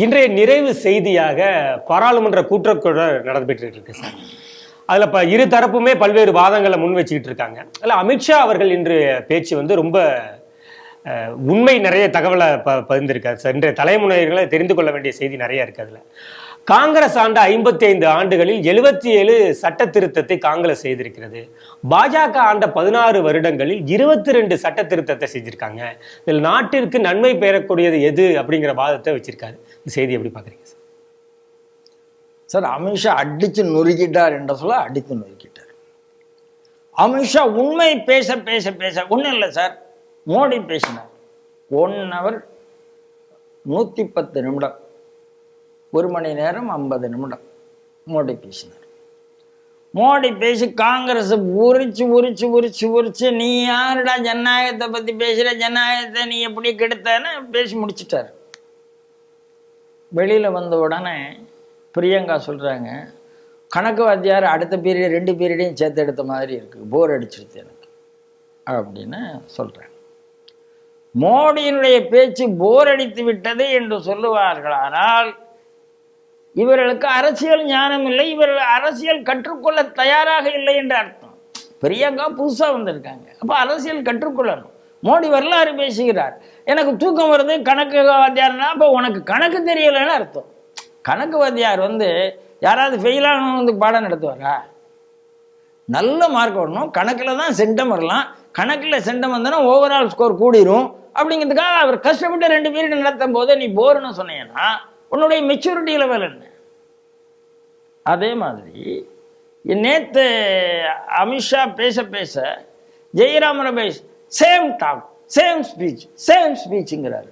இன்றைய நிறைவு செய்தியாக பாராளுமன்ற கூட்டத்தொடர் நடந்துட்டு இருக்கு சார். அதில் இப்போ இரு தரப்புமே பல்வேறு வாதங்களை முன் வச்சுக்கிட்டு இருக்காங்க அதில் அமித்ஷா அவர்கள் இன்று பேச்சு வந்து ரொம்ப உண்மை நிறைய தகவலை ப பகிர்ந்திருக்காரு சார். இன்றைய தலைமுறைகளை தெரிந்து கொள்ள வேண்டிய செய்தி நிறைய இருக்கு அதில். காங்கிரஸ் ஆண்ட ஐம்பத்தி ஐந்து ஆண்டுகளில் எழுபத்தி ஏழு சட்ட திருத்தத்தை காங்கிரஸ் செய்திருக்கிறது. பாஜக ஆண்ட பதினாறு வருடங்களில் இருபத்தி ரெண்டு சட்ட திருத்தத்தை செஞ்சிருக்காங்க. இதில் நாட்டிற்கு நன்மை பெறக்கூடியது எது அப்படிங்கிற வாதத்தை வச்சிருக்காரு. இந்த செய்தி எப்படி பாக்குறீங்க சார்? சார் அமித்ஷா அடிச்சு நொறுக்கிட்டார் என்ற சொல்ல அடித்து நொறுக்கிட்டார். அமித்ஷா உண்மை பேச பேச பேச ஒன்றும் இல்லை சார். மோடி பேசினார். ஒன் ஹவர் நூற்றி பத்து நிமிடம். ஒரு மணி நேரம் ஐம்பது நிமிடம். மோடி பேசினார். மோடி பேசி காங்கிரஸ் உரிச்சு உரிச்சு உரிச்சு உரிச்சு நீ யாருடா ஜனநாயகத்தை பற்றி பேசுகிற ஜனநாயகத்தை நீ எப்படி கெடுத்தன்னு பேசி முடிச்சிட்டார். வெளியில் வந்த உடனே பிரியங்கா சொல்கிறாங்க கணக்கு வாத்தியார் அடுத்த பீரியட் ரெண்டு பீரியடையும் சேர்த்து எடுத்த மாதிரி இருக்குது போர் அடிச்சிருச்சு எனக்கு. அப்படின்னு சொல்கிறேன் மோடியினுடைய பேச்சு போர் அடித்து விட்டது என்று சொல்லுவார்களானால் இவர்களுக்கு அரசியல் ஞானம் இல்லை இவர்கள் அரசியல் கற்றுக்கொள்ள தயாராக இல்லை என்று அர்த்தம். பிரியங்கா புதுசாக வந்திருக்காங்க. அப்போ அரசியல் கற்றுக்கொள்ளணும். மோடி வரலாறு பேசுகிறார். எனக்கு தூக்கம் வருது கணக்கு வாத்தியார்னா அப்போ உனக்கு கணக்கு தெரியலைன்னு அர்த்தம். கணக்கு வாத்தியார் வந்து யாராவது ஃபெயிலானவங்க வந்து பாடம் நடத்துவாரா? நல்ல மார்க் வரணும். கணக்கில் தான் சென்டம் வரலாம். கணக்கில் சென்டம் வந்தனா ஓவரால் ஸ்கோர் கூடிரும். அப்படிங்கிறதுக்காக அவர் கஷ்டப்பட்டு ரெண்டு பீரியட் நடத்தும் போது நீ போர்னு சொன்னீங்கன்னா உன்னுடைய மெச்சூரிட்டி லெவல் என்ன? அதே மாதிரி நேற்று அமித்ஷா பேச பேச Jairam Ramesh same talk same speech same ஸ்பீச்சுங்கிறாரு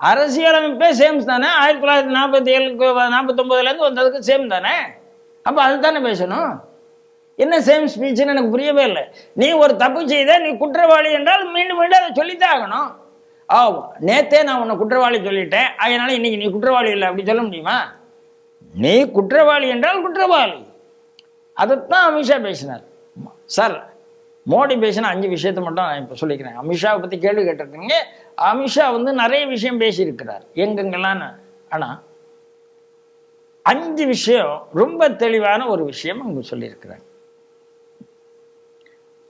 அரசியலமைப்பே சேம் தானே? ஆயிரத்தி தொள்ளாயிரத்தி நாற்பத்தி ஏழுக்கு நாற்பத்தொம்பதுலேருந்து வந்ததுக்கு சேம் தானே? அப்போ அதுதானே பேசணும்? என்ன சேம் ஸ்பீச்னு எனக்கு புரியவே இல்லை. நீ ஒரு தப்பு செய்த நீ குற்றவாளி என்றால் மீண்டும் மீண்டும் அதை சொல்லித்தான் ஆகணும். ஆ நேத்தே நான் உன்னை குற்றவாளி சொல்லிட்டேன். அதனால இன்னைக்கு நீ குற்றவாளி இல்லை அப்படி சொல்ல முடியுமா? நீ குற்றவாளி என்றால் குற்றவாளி. அதைத்தான் அமித்ஷா பேசினார். சார் மோடி பேசின அஞ்சு விஷயத்தை மட்டும் நான் இப்போ சொல்லிக்கிறேன். அமித்ஷாவை பற்றி கேள்வி கேட்டிருக்கீங்க. அமித்ஷா வந்து நிறைய விஷயம் பேசியிருக்கிறார். எங்கெங்கெல்லாம் ஆனால் அஞ்சு விஷயம் ரொம்ப தெளிவான ஒரு விஷயம் அங்கே சொல்லியிருக்கிறாங்க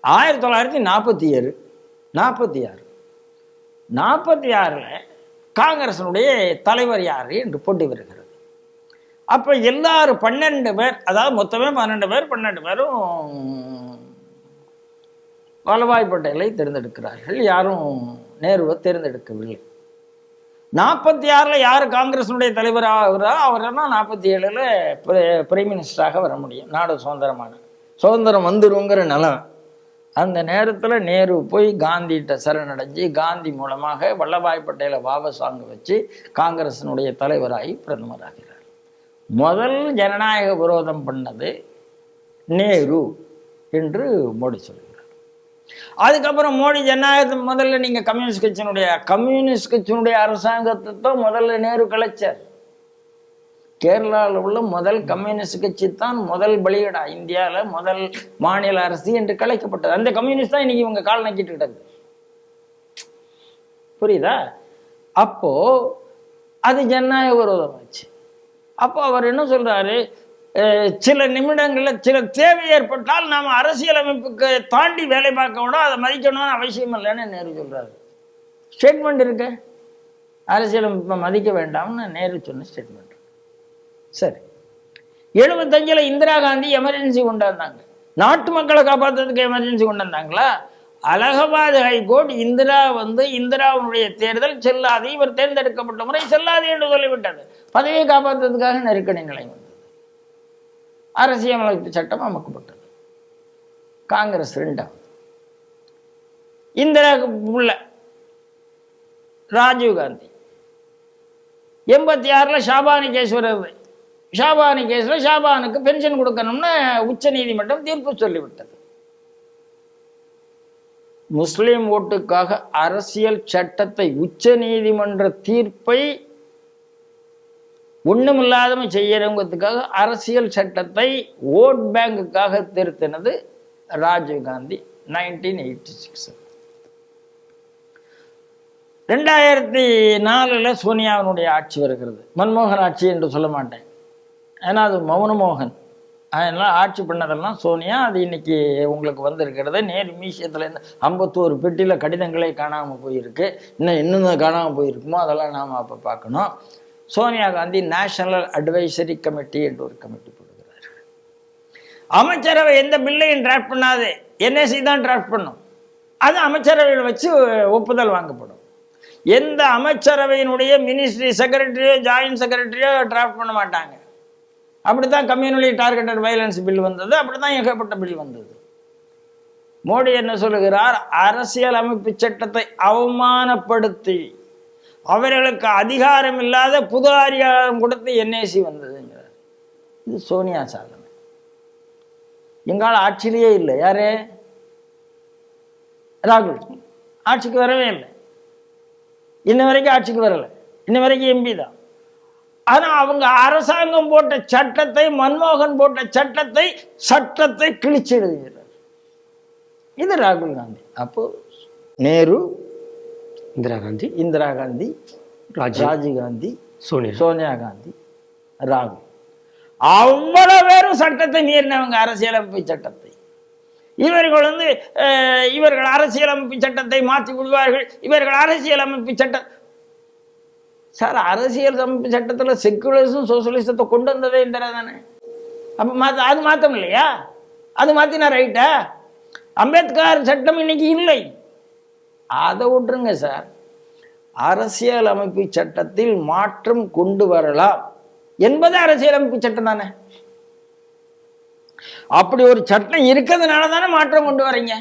ஆயிரத்தி தொள்ளாயிரத்தி நாற்பத்தி ஏழு நாற்பத்தி ஆறு. நாற்பத்தி ஆறில் காங்கிரசனுடைய தலைவர் யார் என்று போட்டி வருகிறது. அப்போ எல்லாரும் பன்னெண்டு பேர் அதாவது மொத்தமே பன்னெண்டு பேர் பன்னெண்டு பேரும் வல்லபாய் பட்டேலை தேர்ந்தெடுக்கிறார்கள். யாரும் நேருவை தேர்ந்தெடுக்கவில்லை. நாற்பத்தி ஆறில் யார் காங்கிரஸினுடைய தலைவராக அவர்? தான் நாற்பத்தி ஏழில் பிரைம் மினிஸ்டராக வர முடியும். நாடு சுதந்திரமான சுதந்திரம் வந்துருங்கிற நிலம் அந்த நேரத்தில் நேரு போய் காந்திகிட்ட சரணடைஞ்சு காந்தி மூலமாக வல்லபாய் பட்டேலை வாபஸ் வாங்க வச்சு காங்கிரஸினுடைய தலைவராகி பிரதமராகிறார். முதல் ஜனநாயக விரோதம் பண்ணது நேரு என்று மோடி சொல்கிறார். அதுக்கப்புறம் மோடி ஜனநாயகத்தை முதல்ல நீங்கள் கம்யூனிஸ்ட் கட்சியினுடைய கம்யூனிஸ்ட் கட்சியினுடைய அரசாங்கத்தை தான் முதல்ல நேரு கலைச்சார். கேரளாவில் உள்ள முதல் கம்யூனிஸ்ட் கட்சி தான் முதல் பலியடா. இந்தியாவில் முதல் மாநில அரசு என்று கலைக்கப்பட்டது. அந்த கம்யூனிஸ்ட் தான் இன்னைக்கு இவங்க கால் நக்கிட்டு கிடக்கு புரியுதா? அப்போ அது ஜனநாயக விரோதமாச்சு. அப்போ அவர் என்ன சொல்றாரு? சில நிமிடங்களில் சில தேவை ஏற்பட்டால் நாம் அரசியலமைப்புக்கு தாண்டி வேலை பார்க்கணும் அதை மதிக்கணும்னு அவசியம் இல்லைன்னு நேரு சொல்றாரு. ஸ்டேட்மெண்ட் இருக்கு. அரசியலமைப்பை மதிக்க வேண்டாம்னு நேரு சொன்ன ஸ்டேட்மெண்ட் சரி. எழுபத்தஞ்சில் இந்திரா காந்தி எமர்ஜென்சி கொண்டு வந்தாங்க. நாட்டு மக்களை காப்பாற்றுறதுக்கு எமர்ஜென்சி கொண்டு வந்தாங்களா? அலகாபாத் ஹைகோர்ட் இந்திரா வந்து இந்திராவுடைய தேர்தல் செல்லாது இவர் தேர்ந்தெடுக்கப்பட்ட முறை செல்லாது என்று சொல்லிவிட்டது. பதவியை காப்பாற்றுறதுக்காக நெருக்கடி நிலை வந்தது. அரசியலமைப்பு சட்டம் அமைக்கப்பட்டது. காங்கிரஸ் ரெண்டாவது இந்திராவுக்கு உள்ள ராஜீவ் காந்தி. எண்பத்தி ஆறில் ஷாபானி கேஸ் வருது. ஷாபானி கேஸில் ஷாபானுக்கு பென்ஷன் கொடுக்கணும்னு உச்ச நீதிமன்றம் தீர்ப்பு சொல்லிவிட்டது. முஸ்லீம் ஓட்டுக்காக அரசியல் சட்டத்தை உச்ச நீதிமன்ற தீர்ப்பை ஒண்ணுமில்லாதவன் செய்யறவங்கிறதுக்காக அரசியல் சட்டத்தை ஓட் பேங்குக்காக திருத்தினது Rajiv Gandhi nineteen eighty six. ரெண்டாயிரத்தி நாலில் சோனியாவினுடைய ஆட்சி வருகிறது. மன்மோகன் ஆட்சி என்று சொல்ல மாட்டேன். ஏன்னா அது மௌனமோகன் அதனால் ஆட்சி பண்ணதெல்லாம் சோனியா அது இன்னைக்கு உங்களுக்கு வந்திருக்கிறது நேரு மீசியத்துலேருந்து ஐம்பத்தோரு பெட்டியில் கடிதங்களே காணாமல் போயிருக்கு. இன்னும் இன்னும் காணாமல் போயிருக்குமோ அதெல்லாம் நாம் அப்போ பார்க்கணும். Sonia Gandhi national advisory committee என்று ஒரு கமிட்டி போடுகிறார். அமைச்சரவை எந்த பில்லையும் டிராஃப்ட் பண்ணாது. என்எஸ்சி தான் டிராஃப்ட் பண்ணும். அது அமைச்சரவையில் வச்சு ஒப்புதல் வாங்கப்படும். எந்த அமைச்சரவையினுடைய மினிஸ்ட்ரி செக்ரட்டரியோ ஜாயின்ட் செக்ரட்டரியோ டிராஃப்ட் பண்ண மாட்டாங்க. அப்படி தான் கம்யூனிட்டி டார்கெட்டட் வயலன்ஸ் பில் வந்தது அப்படித்தான் ஏகப்பட்ட பில் வந்தது. மோடி என்ன சொல்லுகிறார்? அரசியல் அமைப்பு சட்டத்தை அவமானப்படுத்தி அவர்களுக்கு அதிகாரம் இல்லாத புது அதிகாரம் கொடுத்து என்ஏசி வந்ததுங்கிறார். இது சோனியா சாதனை. எங்கால ஆட்சியிலேயே இல்லை. யாரு? ராகுல். ஆட்சிக்கு வரவே இல்லை. இன்ன வரைக்கும் ஆட்சிக்கு வரலை. இன்ன வரைக்கும் எம்பி தான். ஆனா அவங்க அரசாங்கம் போட்ட சட்டத்தை மன்மோகன் போட்ட சட்டத்தை சட்டத்தை கிழிச்சு எழுதுகிறார் இது ராகுல் காந்தி. அப்போ நேரு இந்திரா காந்தி இந்திரா காந்தி ராஜீவ் காந்தி சோனியா. சோனியா காந்தி ராகுல். அவ்வளவு பேரும் சட்டத்தை மீறினவங்க அரசியலமைப்பு சட்டத்தை? இவர்கள் வந்து இவர்கள் அரசியலமைப்பு சட்டத்தை மாற்றி விடுவார்கள் இவர்கள் அரசியலமைப்பு சட்டம் சார் அரசியல் அமைப்பு சட்டத்தில் செக்குலரிசம் சோசியலிசத்தை கொண்டு வந்ததே இந்திரா தானே? அப்போ மாற்ற அது மாற்றம் இல்லையா அது மாற்றினா ரைட்டா அம்பேத்கர் சட்டம் இன்னைக்கு இல்லை. அதை விட்டுருங்க சார். அரசியல் அமைப்பு சட்டத்தில் மாற்றம் கொண்டு வரலாம். என்பது அரசியலமைப்பு சட்டம் தானே? அப்படி ஒரு சட்டம் இருக்கிறதுனால தானே மாற்றம் கொண்டு வரீங்க?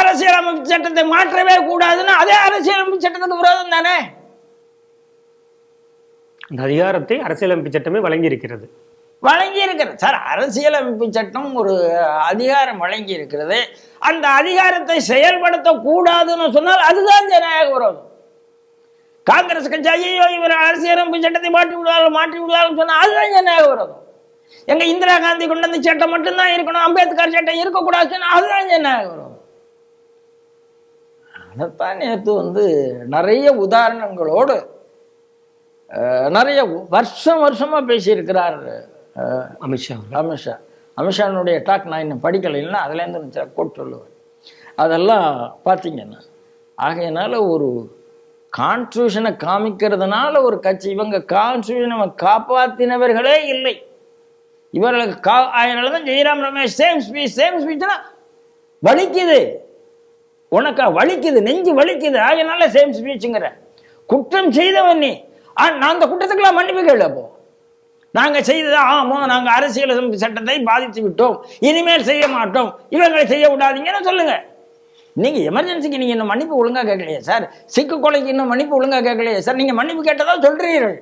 அரசியலமைப்பு சட்டத்தை மாற்றவே கூடாதுன்னா அதே அரசியலமைப்பு சட்டத்துக்கு விரோதம் தானே? அந்த அதிகாரத்தை அரசியலமைப்பு சட்டமே வழங்கியிருக்கிறது. வழங்கியிருக்கிறது. வழங்கி இருக்கிறது சார் அரசியலமைப்பு சட்டம் ஒரு அதிகாரம் வழங்கி இருக்கிறது அந்த அதிகாரத்தை செயல்படுத்தக்கூடாதுன்னு சொன்னால் அதுதான் ஜனநாயக விரோதம். காங்கிரஸ் கட்சி ஐயோ இவர் அரசியலமைப்பு சட்டத்தை மாற்றி விடுவார்கள் மாற்றி விடுவார்கள் சொன்னால் அதுதான் ஜனநாயக விரோதம். எங்க இந்திரா காந்தி கொண்டு வந்த சட்டம் மட்டும்தான் இருக்கணும் அம்பேத்கர் சட்டம் இருக்கக்கூடாது சொன்னால் அதுதான் ஜனநாயக விரோதம். அதைத்தான் நேற்று வந்து நிறைய உதாரணங்களோடு நிறைய வருஷம் வருஷமா பேசியிருக்கிறார் அமித்ஷா அமித்ஷா. அமித்ஷானுடைய டாக் நான் இன்னும் படிக்கலை இல்லைன்னா அதுலேருந்து கோட் சொல்லுவேன். அதெல்லாம் பார்த்தீங்கன்னா ஆகையினால ஒரு கான்ஸ்டியூஷனை காமிக்கிறதுனால ஒரு கட்சி இவங்க கான்ஸ்டியூஷனை காப்பாற்றினவர்களே இல்லை. இவர்களுக்கு கா அதனால தான் Jairam Ramesh same speech same ஸ்பீச்னா வலிக்குது. உனக்கா வலிக்குது நெஞ்சு வலிக்குது அதனால சேம் ஸ்பீச்சுங்கிற குற்றம் செய்தவன் நீ. நான் அந்த குற்றத்துக்கெல்லாம் மன்னிப்பு கேளு அப்போ. நாங்கள் செய்தது ஆமாம் நாங்கள் அரசியல் சட்டத்தை பாதித்து விட்டோம். இனிமேல் செய்ய மாட்டோம். இவங்களை செய்ய விடாதீங்கன்னு சொல்லுங்க. நீங்க எமர்ஜென்சிக்கு நீங்க இன்னும் மன்னிப்பு ஒழுங்கா கேட்கலையே சார் சிக்கு கொலைக்கு இன்னும் மன்னிப்பு ஒழுங்கா கேட்கலையே சார் நீங்க மன்னிப்பு கேட்டதா சொல்றீர்கள்.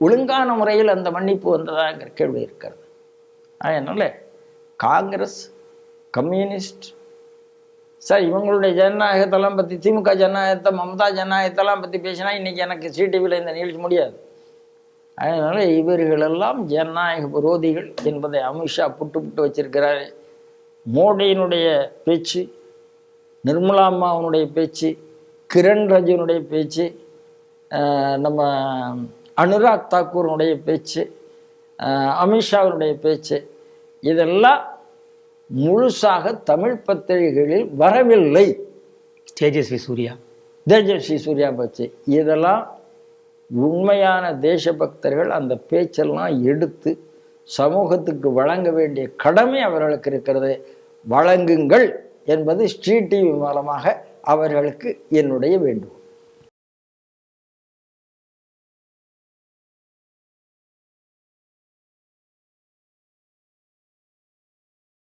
ஒழுங்கான முறையில் அந்த மன்னிப்பு வந்ததாங்கிற கேள்வி இருக்கிறது. அதனால காங்கிரஸ் கம்யூனிஸ்ட் சார் இவங்களுடைய ஜனநாயகத்தெல்லாம் பற்றி திமுக ஜனநாயகத்தை மம்தா ஜனநாயகத்தெல்லாம் பற்றி பேசினா இன்றைக்கி எனக்கு சிடிவியில் இந்த நிகழ்ச்சி முடியாது. அதனால் இவர்களெல்லாம் ஜனநாயக விரோதிகள் என்பதை அமித்ஷா புட்டு புட்டு வச்சிருக்கிறார். மோடியினுடைய பேச்சு நிர்மலா அம்மாவனுடைய பேச்சு கிரண் ரஜினுடைய பேச்சு நம்ம அனுராக் தாக்கூருடைய பேச்சு அமித்ஷாவினுடைய பேச்சு இதெல்லாம் முழுசாக தமிழ் பத்திரிகைகளில் வரவில்லை. தேஜஸ்வி சூர்யா. தேஜஸ்வி சூர்யா பேச்சு. இதெல்லாம் உண்மையான தேசபக்தர்கள் அந்த பேச்செல்லாம் எடுத்து சமூகத்துக்கு வழங்க வேண்டிய கடமை அவர்களுக்கு இருக்கிறது. வழங்குங்கள் என்பது ஸ்ரீ டிவி மூலமாக அவர்களுக்கு என்னுடைய வேண்டுகோள்.